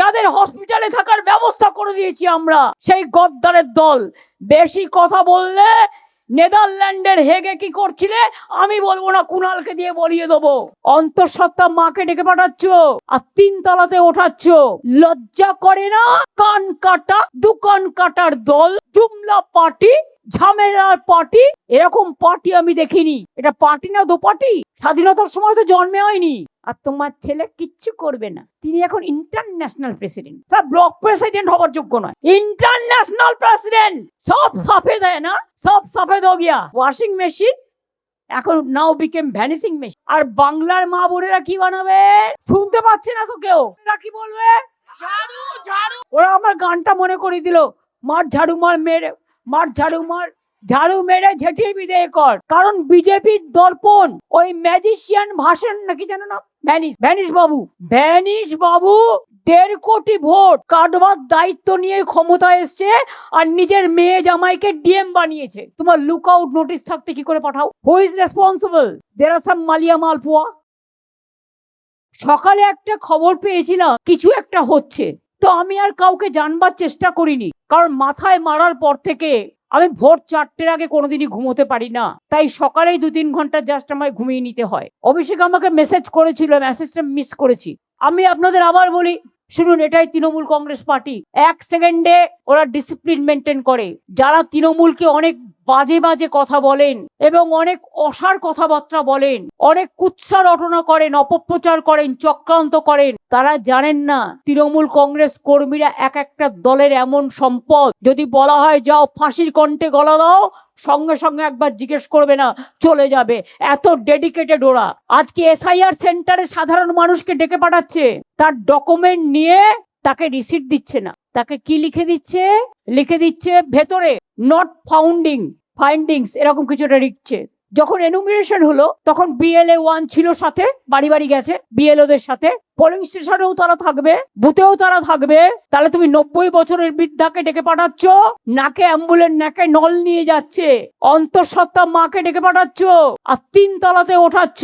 যাদের হসপিটালে থাকার ব্যবস্থা করে দিয়েছি আমরা, সেই গদ্দারের দল। বেশি কথা বললে নেদারল্যান্ডের হেগে কি করছিলে? আমি বলব না, কুণালকে দিয়ে বলিয়ে দেবো। অন্তঃসত্ত্বা মাকে ডেকে পাঠাচ্ছ আর তিন তলাতে ওঠাচ্ছ। লজ্জা করে না? কান কাটা দোকান কাটার দল, জুমলা পার্টি ঝামেলার পার্টি? এরকম পার্টি আমি দেখিনি। এটা পার্টি না দো পার্টি? স্বাধীনতার সময় তো জন্মে হয়নি। আর তোমার ছেলে কিচ্ছু করবে না। তিনি এখন ইন্টারন্যাশনাল প্রেসিডেন্ট তার ব্লক প্রেসিডেন্ট হবার যোগ্য নয়। ইন্টারন্যাশনাল প্রেসিডেন্ট সব সফেদ হয় না? সব সফেদ হো গিয়া ওয়াশিং মেশিন এখন নাও বিকেম ভ্যানিসিং মেশিন আর বাংলার মা বোনেরা কি বানাবে? শুনতে পাচ্ছে না তো কেউ। ওরা কি বলবে? ওরা আমার গানটা মনে করে দিল। মার ঝাড়ু মার মেরে মার ঝাড়ু মার, ঝাড়ু মেরে ঝেঁটিয়ে বিদায় কর। কারণ বিজেপির দর্পণ ওই ম্যাজিশিয়ান ভাষণ নাকি জানো না ভ্যানিস ভ্যানিস বাবু। ভ্যানিস বাবু, দেড় কোটি ভোট কাটবার দায়িত্ব নিয়ে ক্ষমতায় এসছে আর নিজের মেয়ে জামাইকে ডিএম বানিয়েছে। তোমার লুক আউট নোটিস থাকতে কি করে পাঠাও? Who is responsible there are some Mallya মালপোয়া সকালে একটা খবর পেয়েছিলাম, কিছু একটা হচ্ছে। তো আমি আর কাউকে জানবার চেষ্টা করিনি। কারণ মাথায় মারার পর থেকে আমি ভোর চারটের আগে কোনোদিনই ঘুমোতে পারি না। তাই সকালেই দু তিন ঘণ্টা জাস্ট আমায় ঘুমিয়ে নিতে হয়। অভিষেক আমাকে মেসেজ করেছিল মেসেজটা মিস করেছি। আমি আপনাদের আবার বলি শুনুন, এটাই তৃণমূল কংগ্রেস পার্টি। এক সেকেন্ডে ওরা ডিসিপ্লিন মেনটেন করে। যারা তৃণমূলকে অনেক বাজে বাজে কথা বলেন এবং অনেক অসার কথাবার্তা বলেন, অনেক কুৎসা রটনা করেন, অপপ্রচার করেন, চক্রান্ত করেন, তারা জানেন না তৃণমূল কংগ্রেস কর্মীরা এক একটা দলের এমন সম্পদ। যদি বলা হয়, যাও ফাঁসির কণ্ঠে গলা দাও, সঙ্গে সঙ্গে একবার জিজ্ঞেস করবে না, চলে যাবে। এত ডেডিকেটেড ওরা। আজকে এসআইআর সেন্টারে সাধারণ মানুষকে ডেকে পাঠাচ্ছে। তার ডকুমেন্ট নিয়ে তাকে রিসিট দিচ্ছে না। তাকে কি লিখে দিচ্ছে? লিখে দিচ্ছে ভেতরে নট ফাউন্ডিং ফাইন্ডিংস এরকম কিছুটা লিখছে। যখন এনুমিনেশন হলো, তখন বিএলএ ওয়ান ছিল সাথে, বাড়ি বাড়ি গেছে বিএলও দের সাথে। পোলিং স্টেশনেও তারা থাকবে বুথেও তারা থাকবে। তাহলে তুমি নব্বই বছরের বৃদ্ধাকে ডেকে পাঠাচ্ছ, নাকে অ্যাম্বুলেন্স নাকে নল নিয়ে যাচ্ছে। অন্তঃসত্ত্বা মাকে ডেকে পাঠাচ্ছ, আর তিন তলাতে ওঠাচ্ছ।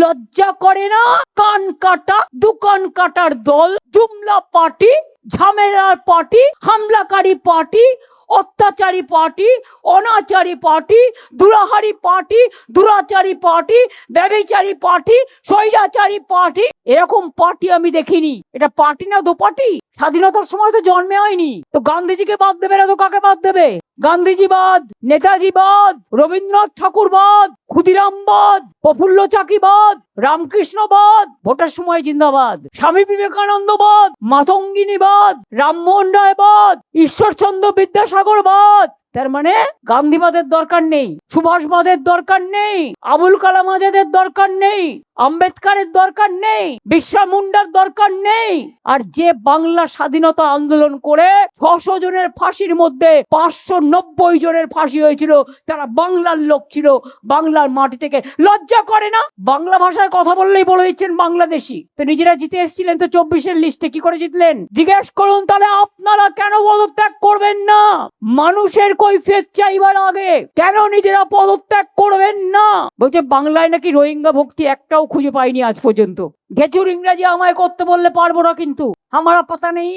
লজ্জা করে না? কান কাটা দোকান কাটার দল, জুমলা পার্টি, ঝামেলার পার্টি, হামলাকারী পার্টি অত্যাচারী পার্টি, অনাচারী পার্টি, দুরাহারি পার্টি, দুরাচারী পার্টি, ব্যবিচারী পার্টি, স্বৈরাচারী পার্টি, এরকম পার্টি আমি দেখিনি। এটা পার্টি না দু পার্টি স্বাধীনতার সময় তো জন্মে হয়নি। তো গান্ধীজিকে বাদ দেবে না তো কাকে বাদ দেবে? গান্ধীজি বাদ, নেতাজি বাদ, রবীন্দ্রনাথ ঠাকুর বাদ, ক্ষুদিরাম বাদ, প্রফুল্ল চাকি বাদ, রামকৃষ্ণ বাদ, ভোটের সময় জিন্দাবাদ। স্বামী বিবেকানন্দ বাদ, মাতঙ্গিনী বাদ, রামমোহন রায় বাদ, ঈশ্বরচন্দ্র বিদ্যাসাগর বাদ। তার মানে গান্ধীবাদের দরকার নেই সুভাষবাদের দরকার নেই, আবুল কালাম আজাদের দরকার নেই, আম্বেদকারের দরকার নেই বিরসা মুন্ডার দরকার নেই। আর যে বাংলা স্বাধীনতা আন্দোলন করে ছশো জনের ফাঁসির মধ্যে পাঁচশো নব্বই জনের ফাঁসি হয়েছিল, তারা বাংলার লোক ছিল, বাংলার মাটি থেকে লজ্জা করে না? বাংলা ভাষায় কথা বললেই বলে দিচ্ছেন বাংলাদেশি। তো নিজেরা জিতে এসেছিলেন তো চব্বিশের লিস্টে, কি করে জিতলেন? জিজ্ঞেস করুন তাহলে আপনারা কেন পদত্যাগ করবেন না? মানুষের কৈফিয়ত চাইবার আগে কেন নিজেরা পদত্যাগ করবেন না? বলছে, বাংলায় নাকি রোহিঙ্গা ভক্তি একটাও খুঁজে পাইনি আজ পর্যন্ত। গেচুর ইংরেজি আমায় করতে বললে পারব না কিন্তু। আমার পাতা নেই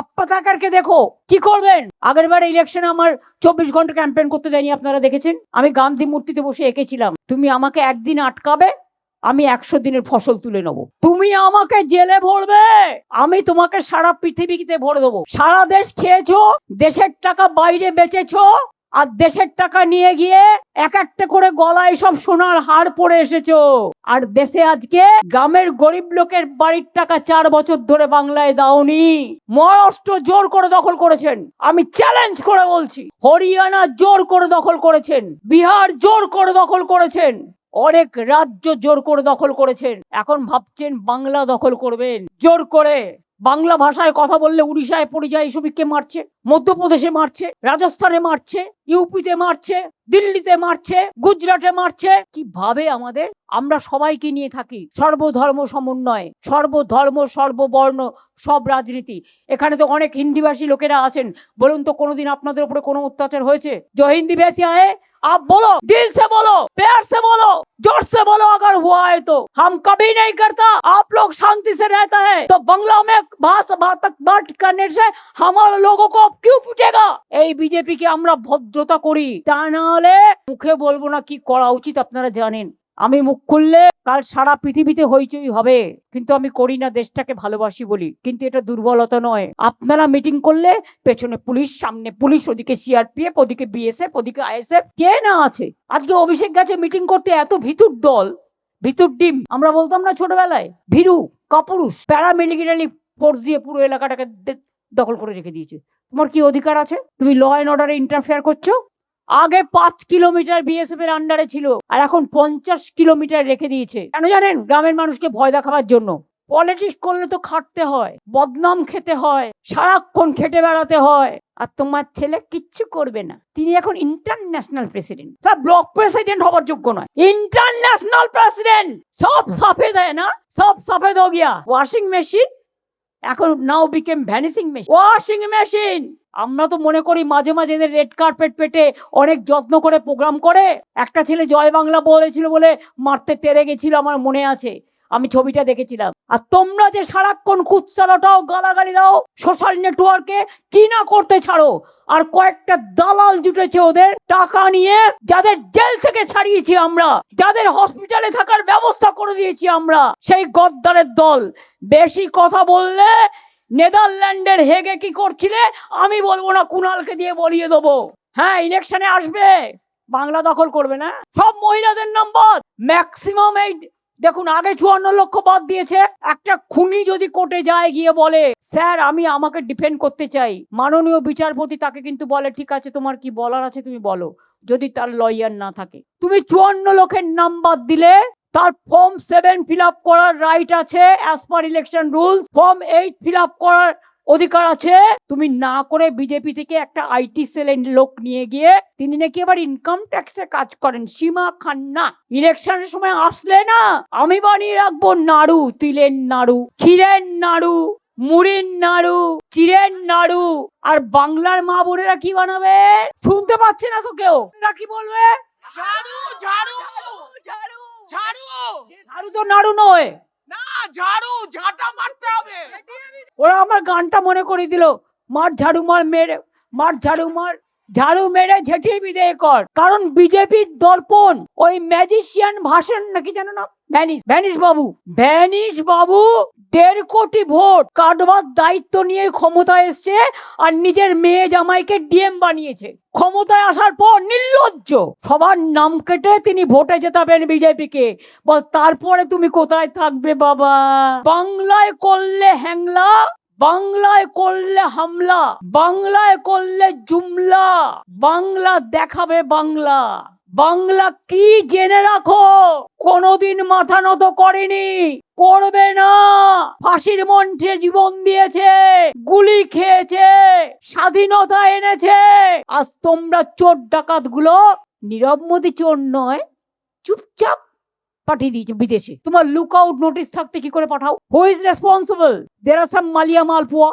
আপ্পাতা কারকে দেখো, কি করবেন? আগের বার ইলেকশনে আমার চব্বিশ ঘণ্টা ক্যাম্পেইন করতে দেয়নি, আপনারা দেখেছেন? আমি গান্ধী মূর্তিতে বসে এঁকেছিলাম। তুমি আমাকে একদিন আটকাবে আমি একশো দিনের ফসল তুলে নেব। তুমি আমাকে জেলে ভরবে। আমি তোমাকে সারা পৃথিবীতে ভরে দেবো। সারা দেশ খেয়েছো, দেশের টাকা বাইরে বেচেছো, আর দেশের টাকা নিয়ে গিয়ে এক একটা করে গলায় সব সোনার হার পরে এসেছ। আর দেশে আজকে গ্রামের গরিব লোকের বাড়ির টাকা চার বছর ধরে বাংলায় দাওনি। মহারাষ্ট্র জোর করে দখল করেছেন। আমি চ্যালেঞ্জ করে বলছি, হরিয়ানা জোর করে দখল করেছেন। বিহার জোর করে দখল করেছেন। অনেক রাজ্য জোর করে দখল করেছেন। এখন ভাবছেন বাংলা দখল করবেন। জোর করে বাংলা ভাষায় কথা বললে উড়িষ্যায় পরিযায়ী শ্রমিককে মারছে? মধ্যপ্রদেশে মারছে? রাজস্থানে মারছে? ইউপিতে মারছে? দিল্লিতে মারছে? গুজরাটে মারছে? কীভাবে আমাদের? আমরা সবাইকে নিয়ে থাকি। সর্বধর্ম সমন্বয়, সর্বধর্ম, সর্ববর্ণ, সব রাজনীতি। এখানে তো অনেক হিন্দিভাষী লোকেরা আছেন। বলুন তো কোনোদিন আপনাদের উপরে কোনো অত্যাচার হয়েছে? জয় হিন্দি ভাষী আয়। आप बोलो दिल से बोलो प्यार से बोलो जोर से बोलो अगर हुआ है तो हम कभी नहीं करता आप लोग शांति से रहता है तो बंगला में भाषा बात बात करने से हमारे लोगों को अब क्यों पूछेगा এই বিজেপি কে আমরা ভদ্রতা করি তা না হলে মুখে বলবো না কি করা উচিত আপনারা জানেন আমি মুখ খুললে কাল সারা পৃথিবীতে হইচই হবে। কিন্তু আমি করি না, দেশটাকে ভালোবাসি বলি। কিন্তু এটা দুর্বলতা নয়। আপনারা মিটিং করলে পেছনে পুলিশ, সামনে পুলিশ, ওদিকে সিআরপিএফ ওদিকে বিএসএফ ওদিকে আইএসএফ কে না আছে? আজকে অভিষেক গেছে মিটিং করতে, এত ভিতুর দল, ভিতুর ডিম আমরা বলতাম না ছোটবেলায়, ভীরু, কাপুরুষ, প্যারামিলিটারি ফোর্স দিয়ে পুরো এলাকাটাকে দখল করে রেখে দিয়েছে। তোমার কি অধিকার আছে? তুমি ল অ্যান্ড অর্ডারে ইন্টারফেয়ার করছ? আগে পাঁচ কিলোমিটার বিএসএফ এর আন্ডারে ছিল, আর এখন পঞ্চাশ কিলোমিটার রেখে দিয়েছে। কেন জানেন? গ্রামের মানুষকে ভয় দেখাবার জন্য। পলিটিক্স করলে তো খাটতে হয়, বদনাম খেতে হয়, সারাক্ষণ খেটে বেড়াতে হয়, আর তোমার ছেলে কিচ্ছু করবে না। তিনি এখন ইন্টারন্যাশনাল প্রেসিডেন্ট তার ব্লক প্রেসিডেন্ট হবার যোগ্য নয়। ইন্টারন্যাশনাল প্রেসিডেন্ট সব সফেদ হয় না, সব সফেদ হো গিয়া ওয়াশিং মেশিন এখন now became vanishing machine washing machine আমরা তো মনে করি মাঝে মাঝে এদের রেড কার্পেট পেটে অনেক যত্ন করে প্রোগ্রাম করে। একটা ছেলে জয় বাংলা বলেছিল বলে মারতে তেরে গেছিল আমার মনে আছে। আমি ছবিটা দেখেছিলাম। আর তোমরা যে সারাক্ষণ কুৎসালাটাও গালাগালি দাও সোশ্যাল নেটওয়ার্কে কি না করতে ছাড়ো, আর কয়েকটা দালাল জুটেছে ওদের টাকা নিয়ে, যাদের জেল থেকে ছাড়িয়েছি আমরা, যাদের হসপিটালে থাকার ব্যবস্থা করে দিয়েছি আমরা, সেই গদ্দারের দল। বেশি কথা বললে নেদারল্যান্ডের হেগে কি করছিলে, আমি বলব না কুনালকে দিয়ে বলিয়ে দেবো। হ্যাঁ ইলেকশনে আসবে। বাংলা দখল করবে না। সব মহিলাদের নাম্বার। ম্যাক্সিমাম এই দেখুন, আগে চুয়ান্ন লক্ষ বাদ দিয়েছে। একটা খুনি যদি কোর্টে যায়, গিয়ে বলে, স্যার, আমি আমাকে ডিফেন্ড করতে চাই। মাননীয় বিচারপতি তাকে কিন্তু বলে, ঠিক আছে, তোমার কি বলার আছে তুমি বলো। যদি তার লয়ার না থাকে। তুমি চুয়ান্ন লক্ষের বাদ দিলে, তার ফর্ম সেভেন ফিল করার রাইট আছে as per election rules form eight fill করার অধিকার আছে তুমি না করে বিজেপি থেকে একটা আইটি সেলের লোক নিয়ে গিয়ে তিনি নাকি আবার ইনকাম ট্যাক্সে কাজ করেন। সীমা খান্না ইলেকশনের সময় আসলে না আমি বানিয়ে রাখব নাড়ু তিলের নাড়ু ক্ষীরের নাড়ু মুড়ির নাড়ু চিড়ের নাড়ু আর বাংলার মা বোনেরা কি বানাবে? শুনতে পাচ্ছে না তো কেউ। কি বলবে? ঝাড়ু ঝাড়ু ঝাড়ু। ঝাড়ু। ঝাড়ু তো নাড়ু নয়। ওরা আমার গানটা মনে করে দিল। মার ঝাড়ু মার মেরে মার ঝাড়ু মার। ঝাড়ু মেরে ঝেঁটিয়ে বিদায় কর। কারণ বিজেপির দর্পণ। ওই ম্যাজিশিয়ান ভাষণ নাকি জানো না ভ্যানিস ভ্যানিস বাবু। ভ্যানিস বাবু, দেড় কোটি ভোট। কাটবার দায়িত্ব নিয়ে ক্ষমতায় এসছে আর নিজের মেয়ে জামাইকে ডিএম বানিয়েছে। ক্ষমতায় আসার পর নির্লজ্জ। সবার নাম কেটে তিনি ভোটে জেতাবেন বিজেপিকে। বল, তারপরে তুমি কোথায় থাকবে বাবা? বাংলায় করলে হ্যাংলা। বাংলায় করলে হামলা, বাংলায় করলে জুমলা, বাংলা দেখাবে বাংলা। বাংলা কি জেনে রাখো? কোনোদিন মাথা নত করেনি। করবে না। ফাঁসির মঞ্চে জীবন দিয়েছে, গুলি খেয়েছে, স্বাধীনতা এনেছে। আজ তোমরা চোর ডাকাতগুলো নীরব মোদী চোর নয়, চুপচাপ পাঠিয়ে দিয়েছে বিদেশে। তোমার লুক আউট নোটিস থাকতে কি করে পাঠাও? Who is responsible there are some Mallya malpua